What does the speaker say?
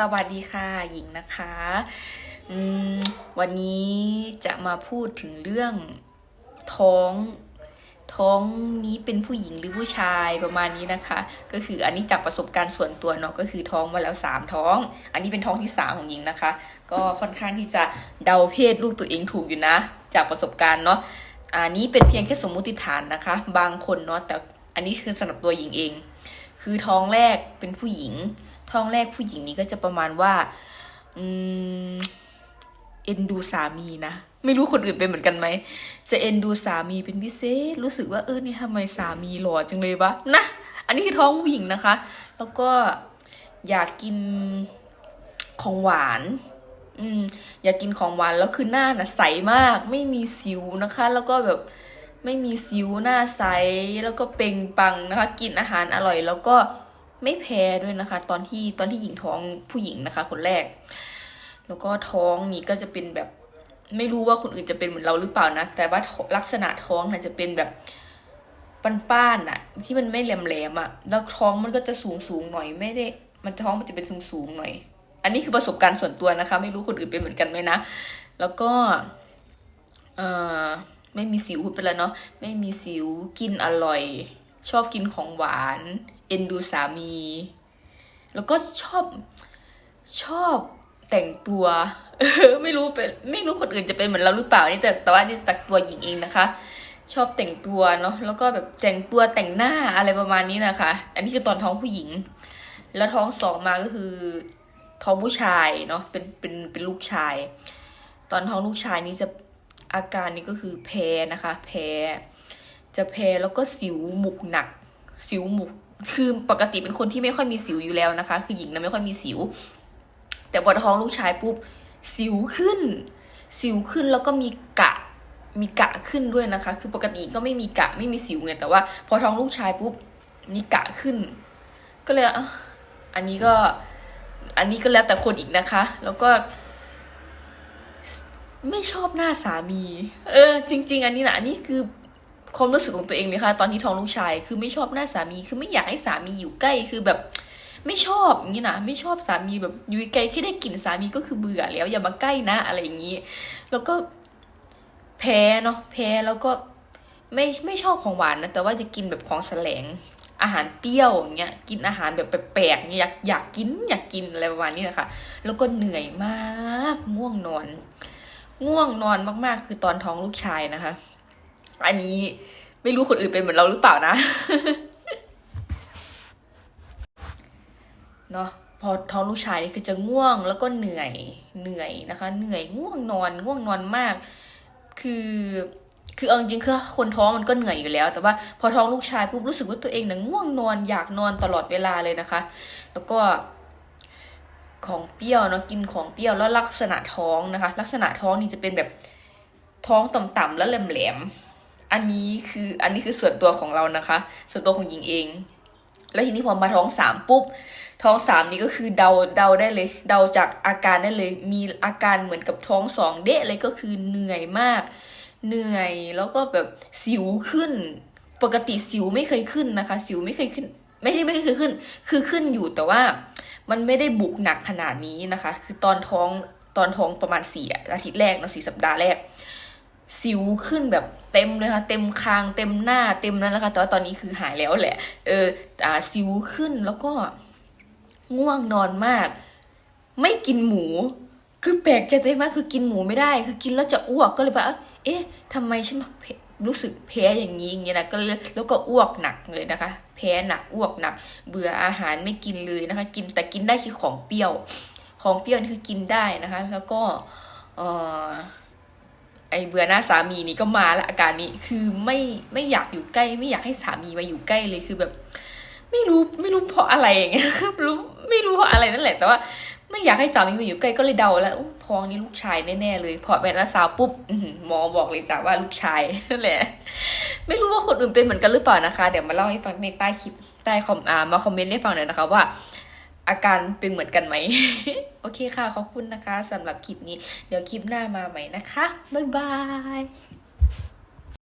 สวัสดีค่ะหญิงนะคะวันนี้จะมาพูดถึงเรื่องท้อง ท้องนี้เป็นผู้หญิงหรือผู้ชายประมาณนี้นะคะ ก็คืออันนี้จากประสบการณ์ส่วนตัวเนาะก็คือท้องมาแล้วสามท้อง อันนี้เป็นท้องที่สามของหญิงนะคะ ก็ค่อนข้างที่จะเดาเพศลูกตัวเองถูกอยู่นะ จากประสบการณ์เนาะอันนี้เป็นเพียงแค่สมมุติฐานนะคะ บางคนเนาะแต่อันนี้คือสำหรับตัวหญิงเอง คือท้องแรกเป็นผู้หญิง ท้องแรกผู้หญิงนี้ก็จะประมาณว่า อืมเอ็นดูสามีนะ ไม่รู้คนอื่นเป็นเหมือนกันไหม จะเอ็นดูสามีเป็นพิเศษ รู้สึกว่าเออนี่ทำไมสามีหล่อจังเลยวะนะ อันนี้คือท้องผู้หญิงนะคะ แล้วก็อยากกินของหวาน อืม อยากกินของหวานแล้วคือหน้าน่ะใสมาก ไม่มีสิวนะคะ แล้วก็แบบ ไม่มีสิวหน้าใสแล้วก็เป่งปังนะคะ กินอาหารอร่อย แล้วก็ไม่แพ้ด้วยนะคะ ตอนที่ตอนที่หญิงท้องผู้หญิงนะคะ คนแรก แล้วก็ท้องนี่ก็จะเป็นแบบ ไม่รู้ว่าคนอื่นจะเป็นเหมือนเราหรือเปล่านะ แต่ว่าลักษณะท้องน่ะจะเป็นแบบป้านๆอะที่มันไม่แหลมๆอะแล้วท้องมันก็จะสูงสูงๆหน่อยไม่ได้ มันท้องมันจะเป็นสูงสูงๆหน่อย อันนี้คือประสบการณ์ส่วนตัวนะคะ ไม่รู้คนอื่นเป็นเหมือนกันไหมนะ แล้วก็เอ่อ ไม่มีสิวพูดไปแล้วเนาะไม่มีสิวกินอร่อย ชอบกินของหวาน เอ็นดูสามี แล้วก็ชอบชอบแต่งตัวเออไม่รู้เป็นไม่รู้คนอื่นจะเป็นเหมือนเราหรือเปล่านี่แต่แต่ว่านี่จากตัวหญิงเองนะคะ ชอบแต่งตัวเนาะแล้วก็แบบแต่งตัวแต่งหน้าอะไรประมาณนี้นะคะ อันนี้คือตอนท้องผู้หญิง แล้วท้องสองมาก็คือ ท้องผู้ชายเนาะเป็นเป็นเป็นลูกชาย ตอนท้องลูกชายนี่จะ อาการนี้ก็คือแพ้นะคะ แพ้ จะแพ้แล้วก็สิวหมุกหนัก สิวหมุก คือปกติเป็นคนที่ไม่ค่อยมีสิวอยู่แล้วนะคะ คือหญิงนะไม่ค่อยมีสิว แต่พอท้องลูกชายปุ๊บสิวขึ้น สิวขึ้นแล้วก็มีกะ มีกะขึ้นด้วยนะคะ คือปกติก็ไม่มีกะไม่มีสิวไงแต่ว่า พอท้องลูกชายปุ๊บมีกะขึ้น ก็เลยอันนี้ก็ อันนี้ก็แล้วแต่คนอีกนะคะ แล้วก็ ไม่ชอบหน้าสามี เออ จริง ๆ อันนี้นะอันนี้คือความรู้สึกของตัวเองเลยค่ะ ตอนที่ท้องลูกชาย คือไม่ชอบหน้าสามี คือไม่อยากให้สามีอยู่ใกล้ คือแบบ ไม่ชอบอย่างนี้นะ ไม่ชอบสามีแบบอยู่ไกลแค่ได้กลิ่นสามีก็คือเบื่อแล้ว อย่ามาใกล้นะ อะไรอย่างนี้ แล้วก็แพ้เนาะ แพ้แล้วก็ไม่ไม่ชอบของหวานนะ แต่ว่าจะกินแบบของแสลง อาหารเปรี้ยวอย่างเงี้ย กินอาหารแบบแปลกๆเนี่อยากอยากกินอยากกินอะไรประมาณนี้นะคะ แล้วก็เหนื่อยมาก ง่วงนอน ง่วงนอนมากๆ คือตอนท้องลูกชายนะคะ อันนี้ไม่รู้คนอื่นเป็นเหมือนเราหรือเปล่านะเนาะพอท้องลูกชายนี่คือจะง่วงแล้วก็เหนื่อยเหนื่อยนะคะ เหนื่อยง่วงนอนง่วงนอนมาก คือคือเอาจริงคือคนท้องมันก็เหนื่อยอยู่แล้ว แต่ว่าพอท้องลูกชายปุ๊บรู้สึกว่าตัวเองเนี่ยง่วงนอนอยากนอนตลอดเวลาเลยนะคะ แล้วก็ ของเปรี้ยวเนาะกินของเปรี้ยวแล้วลักษณะท้องนะคะ ลักษณะท้องนี่จะเป็นแบบท้องต่ำๆแล้วแหลมๆอันนี้คืออันนี้คือส่วนตัวของเรานะคะ ส่วนตัวของหญิงเอง แล้วทีนี้พอมาท้องสามปุ๊บท้องสามนี่ก็คือเดาเดาได้เลย เดาจากอาการได้เลย มีอาการเหมือนกับท้องสองเดะเลยก็คือเหนื่อยมาก เหนื่อยแล้วก็แบบสิวขึ้น ปกติสิวไม่เคยขึ้นนะคะ สิวไม่เคยขึ้น ไม่ใช่ไม่เคยขึ้น คือขึ้นอยู่แต่ว่า มันไม่ได้บุกหนักขนาดนี้นะคะ คือตอนท้องตอนท้องประมาณสี่อาทิตย์แรกเนาะสี่สัปดาห์แรก สิวขึ้นแบบเต็มเลยค่ะ เต็มคางเต็มหน้าเต็มนั้นแล้วค่ะแต่ว่าตอนนี้คือหายแล้วแหละ เอออ่าสิวขึ้นแล้วก็ง่วงนอนมาก ไม่กินหมู คือแปลกใจมากคือกินหมูไม่ได้ คือกินแล้วจะอ้วกก็เลยแบบ เอ๊ะทำไมฉันรู้สึกแพ้อย่างนี้อย่างเงี้ยนะก็แล้วก็อ้วกหนักเลยนะคะ แพ้หนักอ้วกหนัก เบื่ออาหารไม่กินเลยนะคะ กินแต่กินได้คือของเปรี้ยว ของเปรี้ยวนี่คือกินได้นะคะ แล้วก็เออไอเบื่อหน้าสามีนี่ก็มาแล้วอาการนี้คือไม่ไม่อยากอยู่ใกล้ ไม่อยากให้สามีมาอยู่ใกล้เลยคือแบบ ไม่รู้ไม่รู้เพราะอะไรอย่างเงี้ยรู้ไม่รู้เพราะอะไรนั่นแหละ แต่ว่า ไม่อยากให้สามีมาอยู่ใกล้ก็เลยเดาแล้วท้องนี้ลูกชายแน่ๆเลย พอเป็นนักสาวปุ๊บหมอบอกเลยจ้ะว่าลูกชายนั่นแหละ ไม่รู้ว่าคนอื่นเป็นเหมือนกันหรือเปล่านะคะ เดี๋ยวมาเล่าให้ฟังในใต้คลิปใต้คอมอามาคอมเมนต์ให้ฟังหน่อยนะคะว่า อาการเป็นเหมือนกันไหมโอเคค่ะขอบคุณนะคะสำหรับคลิปนี้ เดี๋ยวคลิปหน้ามาใหม่นะคะบ๊ายบาย